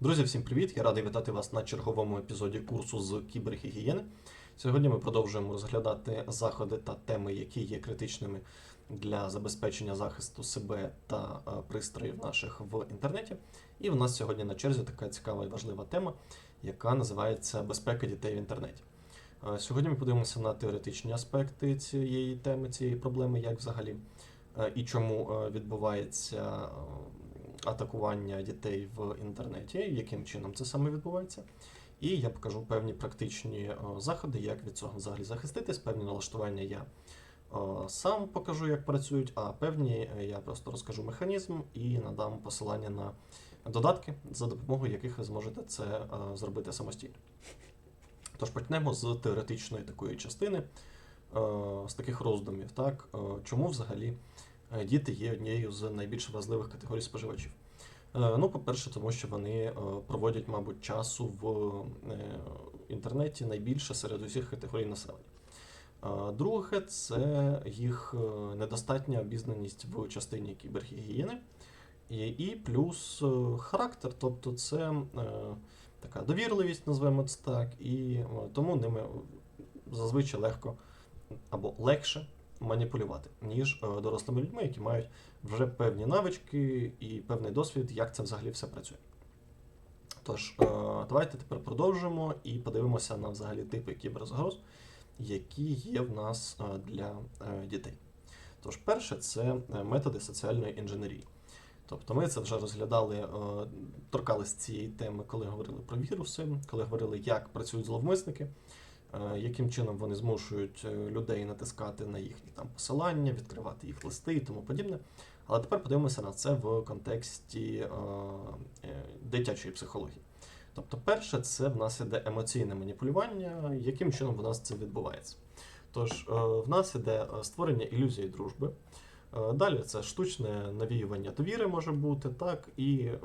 Друзі, всім привіт! Я радий вітати вас на черговому епізоді курсу з кібергігієни. Сьогодні ми продовжуємо розглядати заходи та теми, які є критичними для забезпечення захисту себе та е, пристроїв наших в інтернеті. І в нас сьогодні на черзі така цікава і важлива тема, яка називається безпека дітей в інтернеті. Е, Сьогодні ми подивимося на теоретичні аспекти цієї теми, цієї проблеми, як взагалі е, і чому відбувається атакування дітей в інтернеті, яким чином це саме відбувається. І я покажу певні практичні е, заходи, як від цього взагалі захиститись, певні налаштування я е, сам покажу, як працюють, а певні е, я просто розкажу механізм і надам посилання на додатки, за допомогою яких ви зможете це зробити самостійно. Тож почнемо з теоретичної такої частини, з таких роздумів, так, чому взагалі діти є однією з найбільш вразливих категорій споживачів. Е, Ну, по-перше, тому що вони е, проводять, мабуть, часу в е, інтернеті найбільше серед усіх категорій населення. Е, Друге, це їх е, недостатня обізнаність в частині кібергігієни. І, плюс е, характер, тобто це е, така довірливість, називаємо це так, і е, тому ними зазвичай легко або легше маніпулювати, ніж е, дорослими людьми, які мають вже певні навички і певний досвід, як це взагалі все працює. Тож, е, давайте тепер продовжимо і подивимося на взагалі типи кіберзагроз, які є в нас е, для дітей. Тож, перше, це методи соціальної інженерії. Тобто ми це вже розглядали, торкались цієї теми, коли говорили про віруси, коли говорили, як працюють зловмисники, яким чином вони змушують е, людей натискати на їхні там посилання, відкривати їх листи і тому подібне. Але тепер подивимося на це в контексті е, е, дитячої психології. Тобто, перше, це в нас іде емоційне маніпулювання, яким чином в нас це відбувається. Тож, е, в нас іде е, створення ілюзії дружби. Е, Далі це штучне навіювання довіри може бути, так, і е,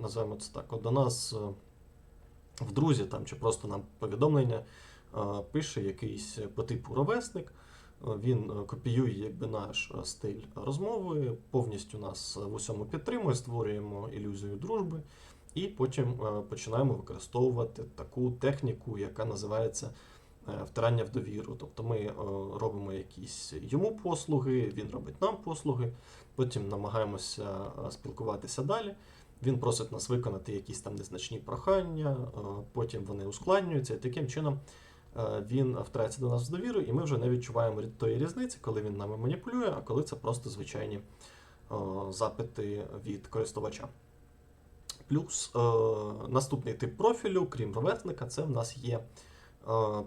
називаємо це так. От до нас е, в друзі там, чи просто нам повідомлення е, пише якийсь по типу ровесник. Е, Він е, копіює якби наш е, стиль розмови, повністю нас в усьому підтримує, створюємо ілюзію дружби, і потім е, починаємо використовувати таку техніку, яка називається е, втирання в довіру. Тобто ми е, робимо якісь йому послуги, він робить нам послуги, потім намагаємося е, спілкуватися далі. Він просить нас виконати якісь там незначні прохання, е, потім вони ускладнюються, і таким чином е, він втрається до нас в довіру, і ми вже не відчуваємо тої різниці, коли він нами маніпулює, а коли це просто звичайні е, запити від користувача. Плюс е, наступний тип профілю, крім ровесника, це в нас є е,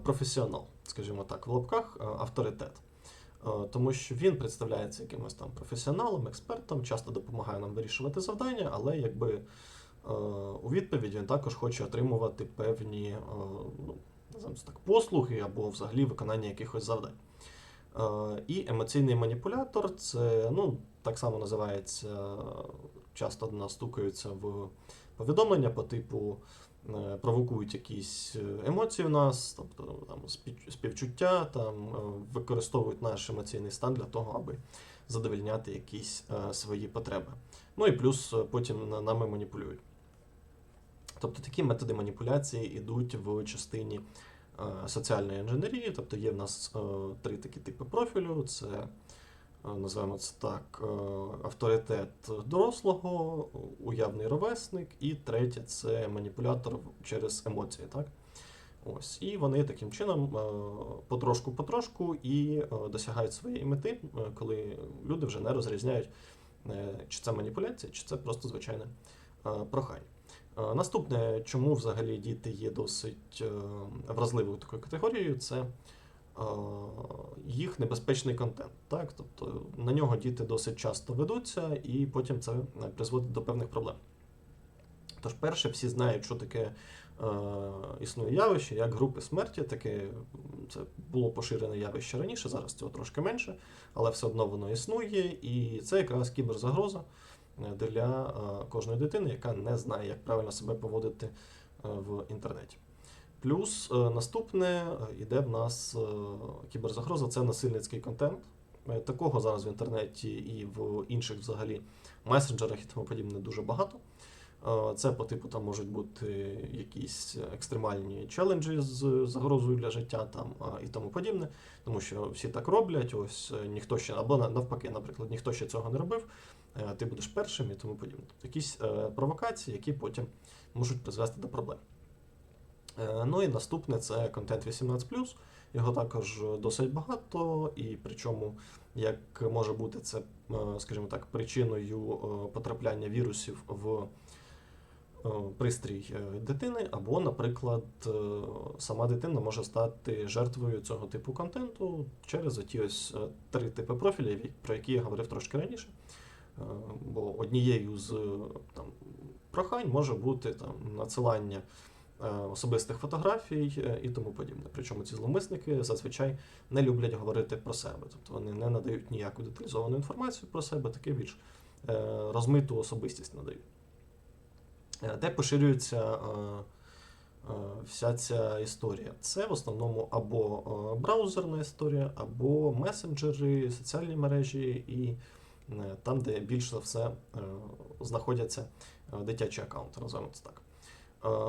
професіонал, скажімо так, в лапках е, авторитет. Е, Тому що він представляється якимось там професіоналом, експертом, часто допомагає нам вирішувати завдання, але якби е, у відповідь він також хоче отримувати певні е, ну, так, послуги або взагалі виконання якихось завдань. Е, І емоційний маніпулятор це ну, так само називається, часто до нас стукаються в повідомлення по типу е, провокують якісь е, емоції в нас, тобто там, співчуття, там, використовують наш емоційний стан для того, аби задовольняти якісь свої потреби. Ну і плюс потім нами маніпулюють. Тобто такі методи маніпуляції йдуть в частині е, соціальної інженерії, тобто є в нас е, три такі типи профілю: це е, називаємо це так, авторитет дорослого, уявний ровесник, і третє це маніпулятор через емоції. Так? Ось, і вони таким чином потрошку-потрошку і досягають своєї мети, коли люди вже не розрізняють, чи це маніпуляція, чи це просто звичайне прохання. Е, Наступне, чому взагалі діти є досить е, вразливою такою категорією, це е, їх небезпечний контент. Так? Тобто на нього діти досить часто ведуться, і потім це призводить до певних проблем. Тож, перше, всі знають, що таке е, існує явище, як групи смерті. Таке це було поширене явище раніше, зараз цього трошки менше, але все одно воно існує, і це якраз кіберзагроза для е, кожної дитини, яка не знає, як правильно себе поводити е, в інтернеті. Плюс е, наступне іде в нас кіберзагроза це насильницький контент. Такого зараз в інтернеті і в інших взагалі месенджерах і тому подібне дуже багато. Е, Це по типу там можуть бути якісь екстремальні челенджі з загрозою для життя там і тому подібне, тому що всі так роблять. Ось е, ніхто ще або навпаки, наприклад, ніхто ще цього не робив. е, Ти будеш першим і тому подібне. Тобто якісь провокації, які потім можуть призвести до проблем. Ну і наступне це контент 18+. Його також досить багато, і причому як може бути це, скажімо так, причиною потрапляння вірусів в пристрій е, дитини, або, наприклад, е, сама дитина може стати жертвою цього типу контенту через оті ось е, три типи профілів, про які я говорив трошки раніше. Е, Бо однією з е, там, прохань може бути там, надсилання е, особистих фотографій е, і тому подібне. Причому ці зловмисники зазвичай не люблять говорити про себе, тобто вони не надають ніяку деталізовану інформацію про себе, таке більш е, розмиту особистість надають. Е, Де поширюється е, е, вся ця історія? Це в основному або браузерна історія, або месенджери, соціальні мережі і там, де більш за все знаходяться дитячі аккаунти, називаємо це так.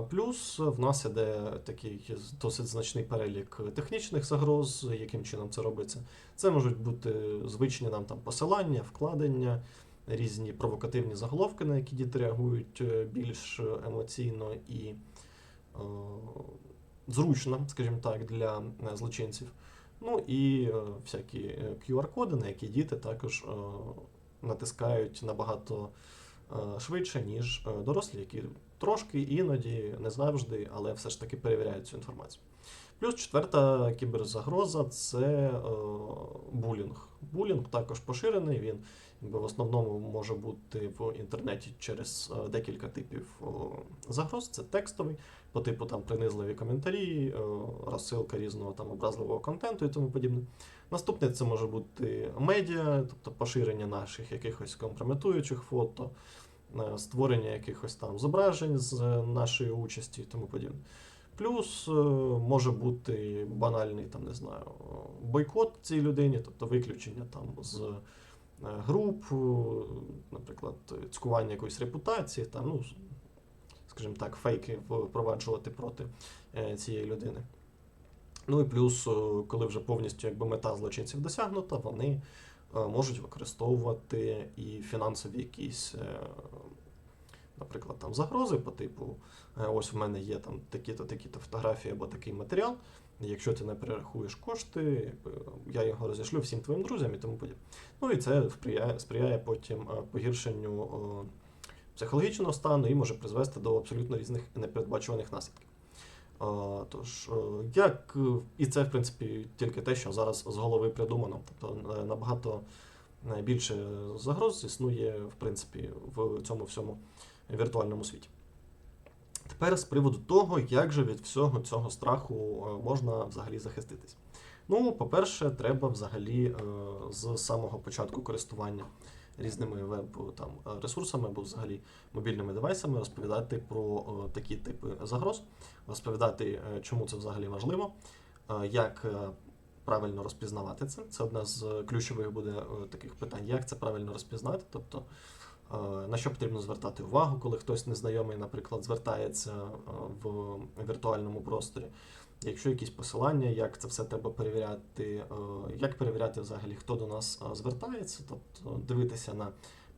Плюс в нас іде такий досить значний перелік технічних загроз, яким чином це робиться. Це можуть бути звичні нам там посилання, вкладення, різні провокативні заголовки, на які діти реагують е, більш емоційно і е, зручно, скажімо так, для е, злочинців. Ну і е, всякі QR-коди, на які діти також натискають набагато швидше, ніж дорослі, які трошки іноді, не завжди, але все ж таки перевіряють цю інформацію. Плюс четверта кіберзагроза це булінг. Булінг також поширений. Він в основному може бути в інтернеті через е, декілька типів загроз. Це текстовий, по типу там принизливі коментарі, е, розсилка різного там образливого контенту і тому подібне. Наступне це може бути медіа, тобто поширення наших якихось компрометуючих фото, е, створення якихось там зображень з нашої участі і тому подібне. Плюс може бути банальний там, не знаю, бойкот цій людині, тобто виключення там з груп, е, наприклад, цькування якоїсь репутації, там, ну, скажімо так, фейки впроваджувати проти е, цієї людини. Ну і плюс, е, коли вже повністю якби, мета злочинців досягнута, вони е, можуть використовувати і фінансові якісь, е, наприклад, там загрози по типу, е, ось в мене є там такі-то, такі-то фотографії або такий матеріал. Якщо ти не перерахуєш кошти, я його розішлю всім твоїм друзям і тому подібне. Ну і це сприяє, сприяє потім е, погіршенню е, психологічного стану і може призвести до абсолютно різних непередбачуваних наслідків. Е, Тож, як і це, в принципі, тільки те, що зараз з голови придумано. Тобто набагато більше загроз існує, в принципі, в цьому всьому віртуальному світі. Тепер з приводу того, як же від всього цього страху е, можна взагалі захиститись. Ну, по-перше, треба взагалі е, з самого початку користування різними веб там, е, ресурсами або взагалі мобільними девайсами розповідати про такі типи загроз, розповідати, чому це взагалі важливо, як правильно розпізнавати це. Це одне з ключових буде таких питань, як це правильно розпізнати. Тобто, на що потрібно звертати увагу, коли хтось незнайомий, наприклад, звертається е, в віртуальному просторі. Якщо якісь посилання, як це все треба перевіряти, е, як перевіряти взагалі, хто до нас е, звертається, тобто дивитися на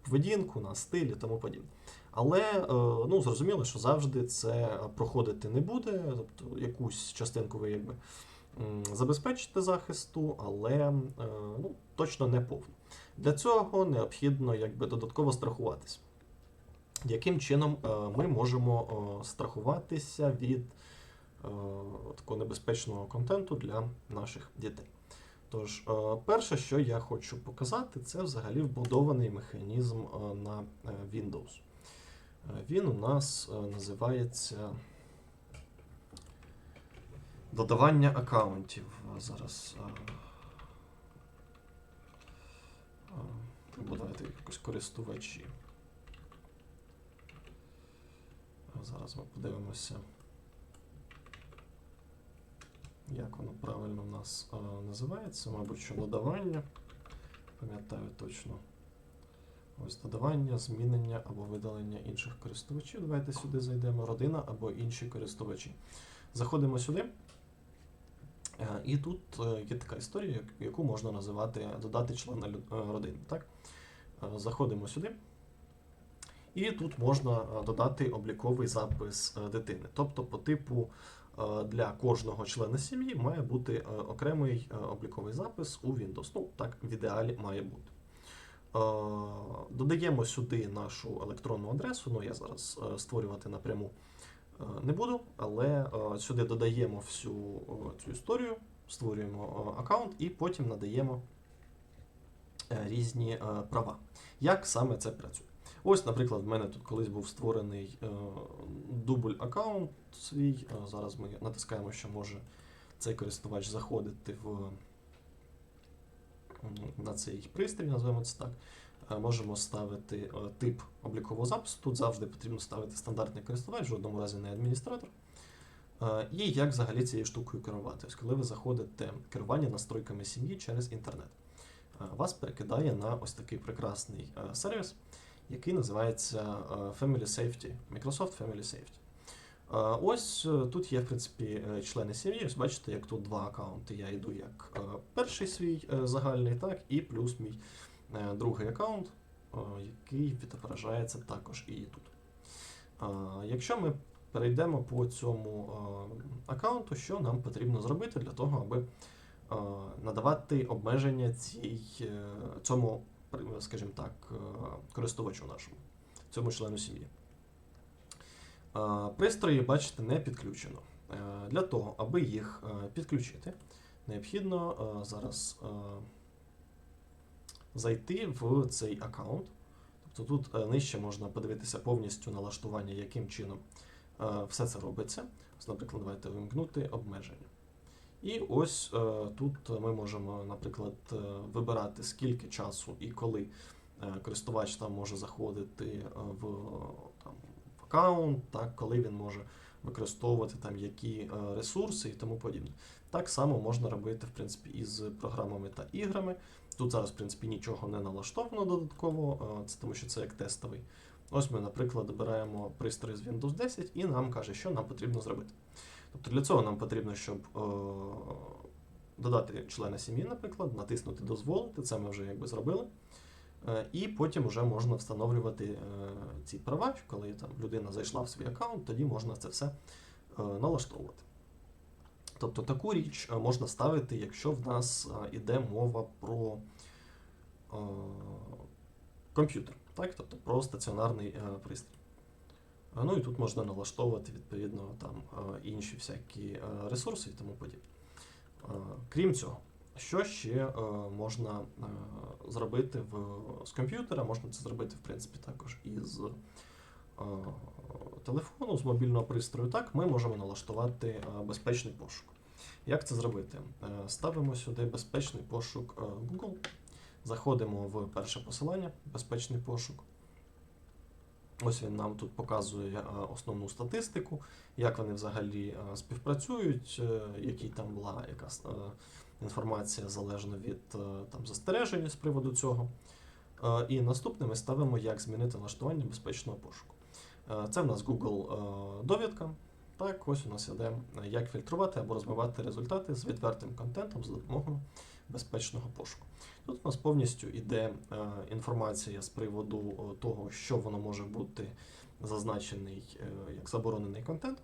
поведінку, на стиль і тому подібне. Але е, ну, зрозуміло, що завжди це проходити не буде, тобто якусь частинку ви якби забезпечите захисту, але е, ну, точно не повну. Для цього необхідно якби додатково страхуватися. Яким чином е, ми можемо е, страхуватися від е, такого небезпечного контенту для наших дітей? Тож, перше, що я хочу показати, це взагалі вбудований механізм на Windows. Він у нас називається додавання аккаунтів. Зараз. е, е, Або давайте якось користувачі. Зараз ми подивимося, як воно правильно у нас е, називається. Мабуть, що додавання. Пам'ятаю точно Ось додавання, змінення або видалення інших користувачів. Давайте сюди зайдемо. Родина або інші користувачі. Заходимо сюди. Е, І тут е, є така історія, яку можна називати додати члена родини. Так? Е, Заходимо сюди. І тут можна е, додати обліковий запис е, дитини. Тобто, по типу для кожного члена сім'ї має бути окремий обліковий запис у Windows. Ну, так в ідеалі має бути. Додаємо сюди нашу електронну адресу. Ну, я зараз створювати напряму не буду, але сюди додаємо всю цю історію, створюємо аккаунт і потім надаємо різні е, права. Як саме це працює? Ось, наприклад, в мене тут колись був створений е, дубль аккаунт свій. Е, зараз ми натискаємо, що може цей користувач заходити в, на цей пристрій, називаємо це так. Е, можемо ставити е, тип облікового запису. Тут завжди потрібно ставити стандартний користувач, в жодному разі не адміністратор. Е, І як взагалі цією штукою керувати? Ось коли ви заходите керування настройками сім'ї через інтернет, е, вас перекидає на ось такий прекрасний е, сервіс, який називається е, Family Safety, Microsoft Family Safety. Е, Ось е, тут є, в принципі, е, члени сім'ї. Ось бачите, як тут два аккаунти. Я йду як е, перший свій е, загальний, так, і плюс мій е, другий аккаунт, е, який відображається також і тут. Е, Якщо ми перейдемо по цьому е, аккаунту, що нам потрібно зробити для того, аби е, надавати обмеження цій, е, цьому, скажімо так, е, користувачу нашому, цьому члену сім'ї. Е, Пристрої, бачите, не підключено. Е, Для того, аби їх е, підключити, необхідно е, зараз е, зайти в цей аккаунт. Тобто тут е, нижче можна подивитися повністю налаштування, яким чином е, все це робиться. Наприклад, давайте вимкнути обмеження. І ось е, тут ми можемо, наприклад, е, вибирати скільки часу і коли е, користувач там може заходити в, там, в аккаунт, так, коли він може використовувати там які ресурси і тому подібне. Так само можна робити, в принципі, із програмами та іграми. Тут зараз, в принципі, нічого не налаштовано додатково, це тому що це як тестовий. Ось ми, наприклад, обираємо пристрій з Windows 10 і нам каже, що нам потрібно зробити. Тобто для цього нам потрібно, щоб е, додати члена сім'ї, наприклад, натиснути дозволити, це ми вже якби зробили. Е, І потім вже можна встановлювати е, ці права, коли там людина зайшла в свій аккаунт, тоді можна це все налаштовувати. Тобто таку річ можна ставити, якщо в нас іде мова про комп'ютер, так? тобто про стаціонарний пристрій. Ну і тут можна налаштовувати відповідно там інші всякі ресурси і тому подібне. Крім цього, що ще можна зробити в, з комп'ютера? Можна це зробити, в принципі, також із телефону, з мобільного пристрою. Так, ми можемо налаштувати безпечний пошук. Як це зробити? Ставимо сюди безпечний пошук Google, заходимо в перше посилання, безпечний пошук. Ось він нам тут показує е, основну статистику, як вони взагалі е, співпрацюють, е, який там була якась інформація залежно від там, застережень з приводу цього. І наступне ми ставимо, як змінити налаштування безпечного пошуку. Це в нас Google довідка. Так, ось у нас іде, як фільтрувати або розмивати результати з відвертим контентом за допомогою безпечного пошуку. Тут у нас повністю йде е, інформація з приводу того, що воно може бути зазначений е, як заборонений контент.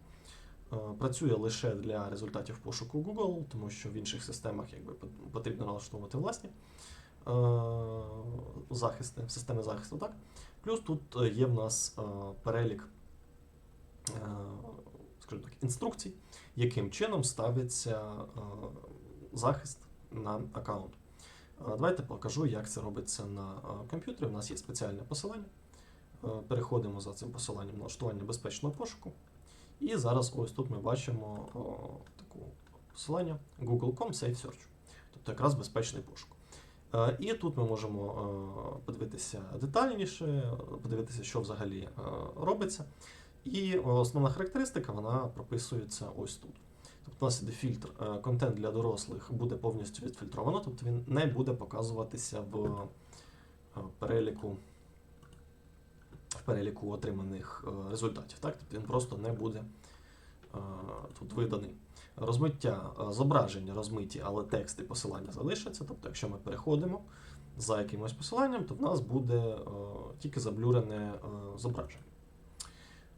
Е, Працює лише для результатів пошуку Google, тому що в інших системах якби, потрібно налаштовувати власні захисти, системи захисту. Так? Плюс тут є в нас перелік скажімо так, інструкцій, яким чином ставиться захист на аккаунт. Е, Давайте покажу, як це робиться на е, комп'ютері. У нас є спеціальне посилання. Е, Переходимо за цим посиланням налаштування безпечного пошуку. І зараз ось тут ми бачимо о, таку посилання Google.com Safe Search, тобто якраз безпечний пошук. І тут ми можемо подивитися детальніше, подивитися, що взагалі робиться. І основна характеристика вона прописується ось тут. Тобто у нас іде фільтр. е, Контент для дорослих буде повністю відфільтровано, тобто він не буде показуватися в е, переліку переліку отриманих е, результатів. Так? Тобто він просто не буде тут виданий. Розмиття зображення розмиті, але текст і посилання залишаться. Тобто, якщо ми переходимо за якимось посиланням, то в нас буде тільки заблюрене зображення.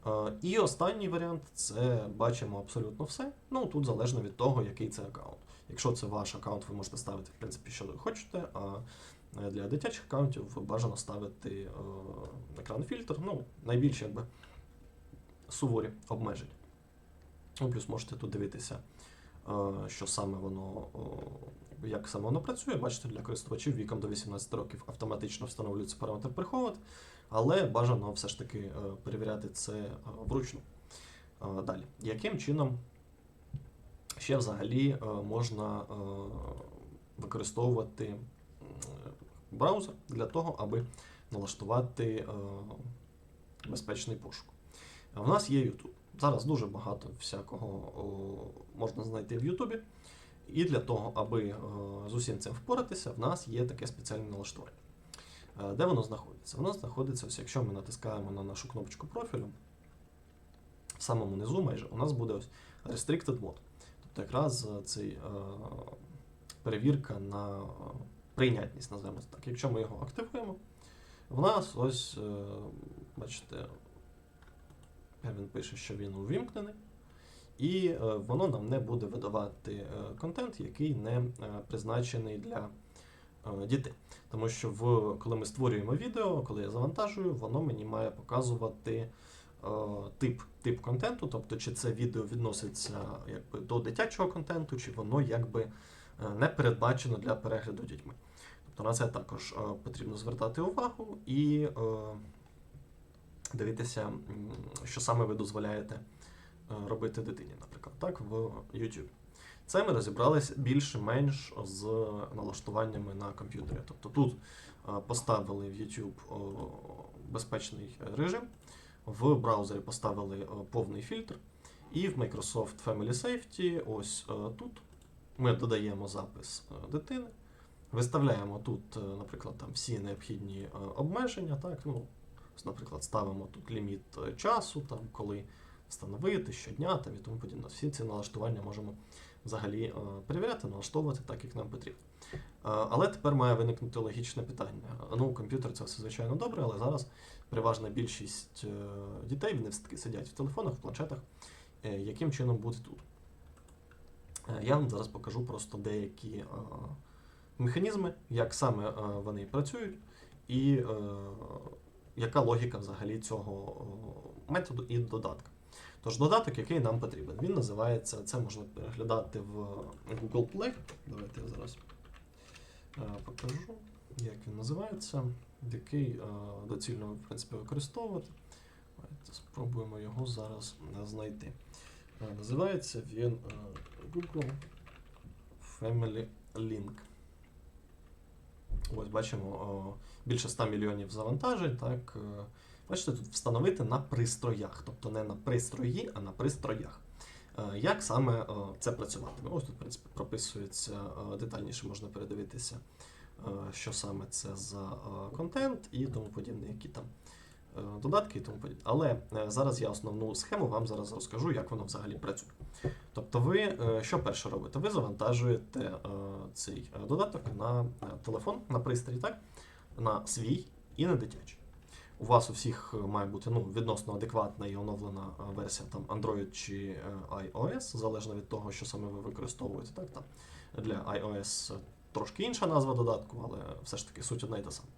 Е, І останній варіант це бачимо абсолютно все. Ну тут залежно від того, який це аккаунт. Якщо це ваш аккаунт, ви можете ставити, в принципі, що ви хочете. А е, для дитячих аккаунтів бажано ставити е, екран фільтр, ну, найбільш якби суворі обмеження. Ну, плюс можете тут дивитися, що саме воно, як саме воно працює. Бачите, для користувачів віком до 18 років автоматично встановлюється параметр приховувати, але бажано все ж таки е, перевіряти це е, вручну. Е, Далі, яким чином ще взагалі можна використовувати браузер для того, аби налаштувати безпечний пошук. В нас є YouTube. Зараз дуже багато всякого можна знайти в YouTube. І для того, аби з усім цим впоратися, в нас є таке спеціальне налаштування. Е, Де воно знаходиться? Воно знаходиться, ось якщо ми натискаємо на нашу кнопочку профілю, в самому низу майже у нас буде ось Restricted Mode. Тобто якраз е, цей е, перевірка на прийнятність, називаємо так. Якщо ми його активуємо, в нас ось, бачите, він пише, що він увімкнений, і воно нам не буде видавати контент, який не призначений для дітей. Тому що в, коли ми створюємо відео, коли я завантажую, воно мені має показувати е, тип, тип контенту, тобто чи це відео відноситься якби, до дитячого контенту, чи воно якби е, не передбачено для перегляду дітьми. Тобто на це також е, потрібно звертати увагу і е, дивитися, що саме ви дозволяєте е, робити дитині, наприклад, так, в YouTube. Це ми розібралися більш-менш з налаштуваннями на комп'ютері. Тобто тут е, поставили в YouTube безпечний режим, в браузері поставили е, повний фільтр, і в Microsoft Family Safety, ось е, тут ми додаємо запис дитини, виставляємо тут, наприклад, там всі необхідні обмеження. Так, ну, наприклад, ставимо тут ліміт часу, там, коли встановити щодня там, і тому подібне. Всі ці налаштування можемо взагалі е, перевіряти, налаштовувати так, як нам потрібно. Е, Але тепер має виникнути логічне питання. Ну, комп'ютер це все звичайно добре, але зараз переважна більшість е, дітей вони все-таки сидять в телефонах, в планшетах. Яким чином бути тут? Я вам зараз покажу просто деякі механізми, як саме вони працюють, і яка логіка взагалі цього методу і додатка. Тож додаток, який нам потрібен, він називається, це можна переглядати в Google Play. Давайте я зараз е, покажу, як він називається, який е, доцільно в принципі використовувати. Давайте спробуємо його зараз е, знайти. Називається він Google Family Link. Ось бачимо більше 100 мільйонів завантажень. Так, бачите, тут встановити на пристроях, тобто не на пристрої, а на пристроях. Е, Як саме е, це працюватиме? Ось тут, в принципі, прописується е, детальніше, можна передивитися, що саме це за контент і тому подібне, які там додатки і тому подібне. Але зараз я основну схему вам зараз розкажу, як воно взагалі працює. Тобто, ви що перше робите? Ви завантажуєте цей додаток на телефон, на пристрій, так? на свій і на дитячий. У вас у всіх е, має бути ну, відносно адекватна і оновлена е, версія там Android чи е, iOS, залежно від того, що саме ви використовуєте. Так? Там для iOS трошки інша назва додатку, але все ж таки суть одна й та сама.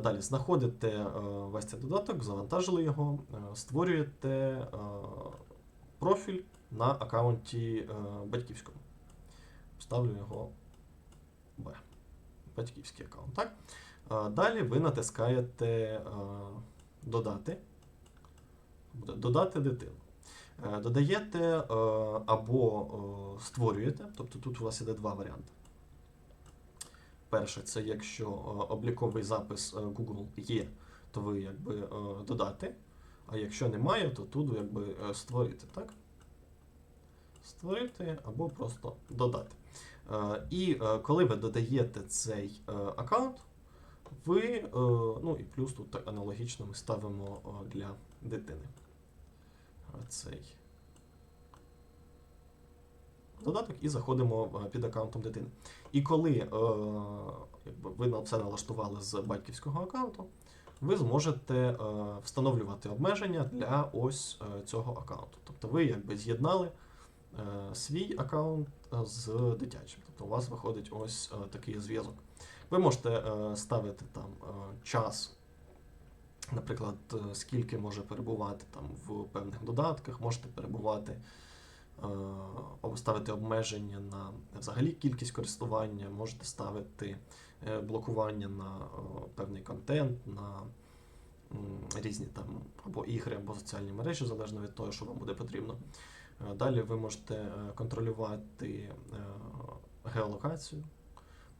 Далі знаходите весь цей додаток, завантажили його, створюєте профіль на аккаунті батьківському. Ставлю його Б. Батьківський аккаунт. Так? Далі ви натискаєте Додати. Додати дитину. Е, Додаєте або створюєте, тобто тут у вас іде два варіанти. Перше, це якщо обліковий запис е, Google є, то ви якби додати. А якщо немає, то тут якби е, створити, так? Створити або просто додати. І коли ви додаєте цей аккаунт, ви, е, ну і плюс тут аналогічно ми ставимо е, для дитини. Е, Цей додаток і заходимо під аккаунтом дитини. І коли якби ви це налаштували з батьківського аккаунту, ви зможете встановлювати обмеження для ось цього аккаунту. Тобто ви якби з'єднали свій аккаунт з дитячим. Тобто у вас виходить ось такий зв'язок. Ви можете е, ставити там е, час, наприклад, е, скільки може перебувати там в певних додатках, можете перебувати, або ставити обмеження на взагалі кількість користування, можете ставити блокування на певний контент, на різні там або ігри, або соціальні мережі, залежно від того, що вам буде потрібно. Далі ви можете контролювати геолокацію,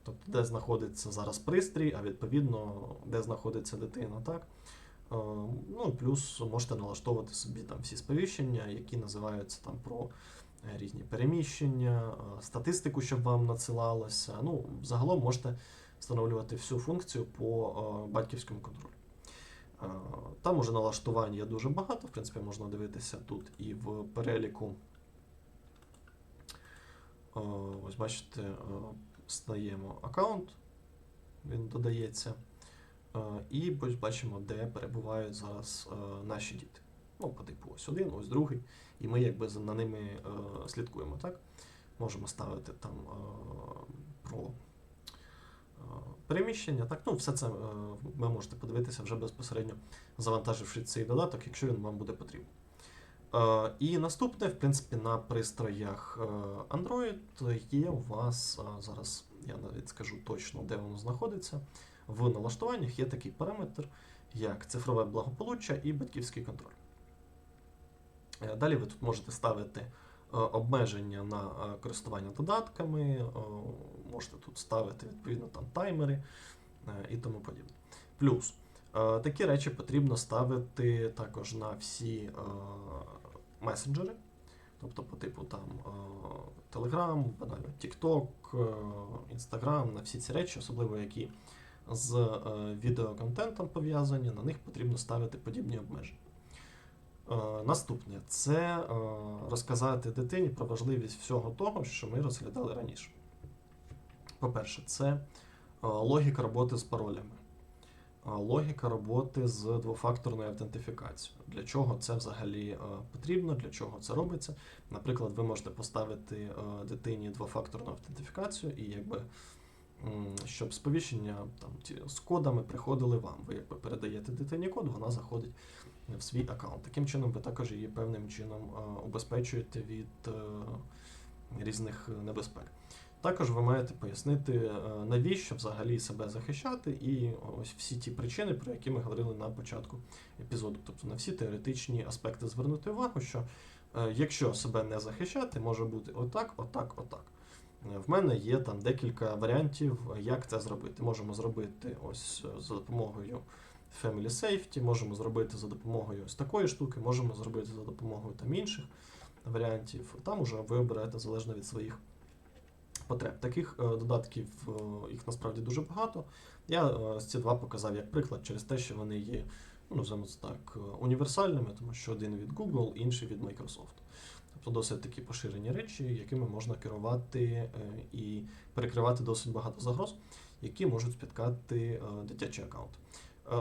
тобто де знаходиться зараз пристрій, а відповідно, де знаходиться дитина, так? Е, Ну плюс можете налаштовувати собі там всі сповіщення, які називаються там про е, різні переміщення, е, статистику, щоб вам надсилалося. Ну, загалом можете встановлювати всю функцію по батьківському контролю. Там уже налаштувань є дуже багато, в принципі, можна дивитися тут і в переліку. Ось бачите, стаємо аккаунт, він додається. Е, І бачимо, де перебувають зараз е, наші діти. Ну, по типу ось один, ось другий. І ми якби на ними е, слідкуємо, так? Можемо ставити там про переміщення. Так, ну, все це ви можете подивитися вже безпосередньо, завантаживши цей додаток, якщо він вам буде потрібен. Е, І наступне, в принципі, на пристроях е, Android є у вас е, зараз, я навіть скажу точно, де воно знаходиться. В налаштуваннях є такий параметр, як цифрове благополуччя і батьківський контроль. Далі ви тут можете ставити обмеження на користування додатками, можете тут ставити відповідно там таймери і тому подібне. Плюс такі речі потрібно ставити також на всі е, месенджери, тобто по типу там е, Telegram, банально TikTok, е, Instagram, на всі ці речі, особливо які з е, відеоконтентом пов'язані, на них потрібно ставити подібні обмеження. Е, Наступне це е, розказати дитині про важливість всього того, що ми розглядали раніше. По-перше, це е, логіка роботи з паролями, е, логіка роботи з двофакторною автентифікацією. Для чого це взагалі е, потрібно, для чого це робиться. Наприклад, ви можете поставити е, дитині двофакторну автентифікацію і якби. Щоб сповіщення там, ті, з кодами приходили вам. Ви якби передаєте дитині код, вона заходить в свій аккаунт. Таким чином, ви також її певним чином е, убезпечуєте від е, різних небезпек. Також ви маєте пояснити, е, навіщо взагалі себе захищати, і ось всі ті причини, про які ми говорили на початку епізоду. Тобто на всі теоретичні аспекти звернути увагу, що е, якщо себе не захищати, може бути отак, отак, отак. Е, В мене є там декілька варіантів, як це зробити. Можемо зробити ось за допомогою Family Safety, можемо зробити за допомогою ось такої штуки, можемо зробити за допомогою там інших варіантів. Там уже ви обираєте залежно від своїх потреб. Таких е, додатків е, їх насправді дуже багато. Я е, ці два показав як приклад через те, що вони є, ну, так, універсальними, тому що один від Google, інший від Microsoft. Тобто досить такі поширені речі, якими можна керувати і перекривати досить багато загроз, які можуть спіткати дитячий аккаунт.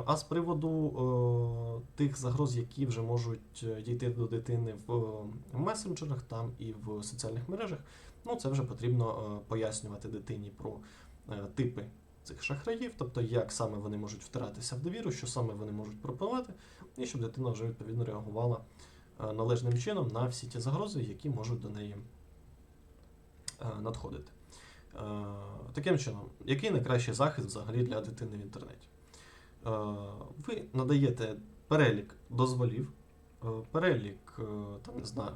А з приводу тих загроз, які вже можуть дійти до дитини в месенджерах там і в соціальних мережах, ну це вже потрібно е, пояснювати дитині про е, типи цих шахраїв, тобто як саме вони можуть втиратися в довіру, що саме вони можуть пропонувати, і щоб дитина вже відповідно реагувала е, належним чином на всі ті загрози, які можуть до неї надходити. Таким чином, який найкращий захист взагалі для дитини в інтернеті? Ви надаєте перелік дозволів, перелік там, не знаю,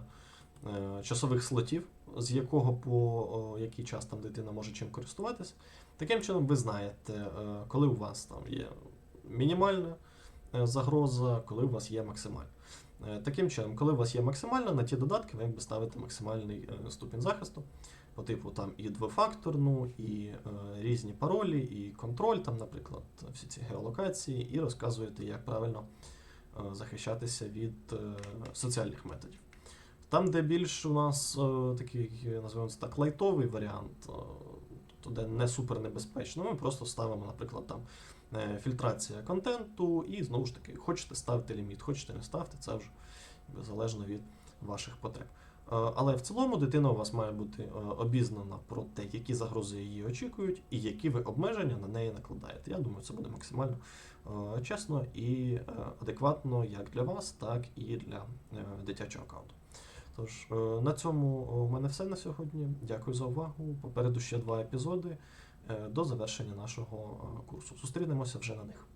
часових слотів, з якого по який час там дитина може чим користуватися. Таким чином, ви знаєте, е, коли у вас там є мінімальна е, загроза, коли у вас є максимальна. Е, Таким чином, коли у вас є максимальна, на ті додатки ви якби ставите максимальний ступінь захисту. по типу там і двофакторну, і е, різні паролі, і контроль, там, наприклад, всі ці геолокації, і розказуєте, як правильно захищатися від е, соціальних методів. Там, де більш у нас е, такий, називаємо це так, лайтовий варіант, е, тобто де не супер небезпечно, ми просто ставимо, наприклад, там е, фільтрація контенту, і знову ж таки, хочете ставте ліміт, хочете не ставте, це вже залежно від ваших потреб. Але в цілому дитина у вас має бути обізнана про те, які загрози її очікують, і які ви обмеження на неї накладаєте. Я думаю, це буде максимально чесно і адекватно як для вас, так і для дитячого аккаунту. Тож е, на цьому у мене все на сьогодні. Дякую за увагу. Попереду ще два епізоди е, до завершення нашого е, курсу. Зустрінемося вже на них.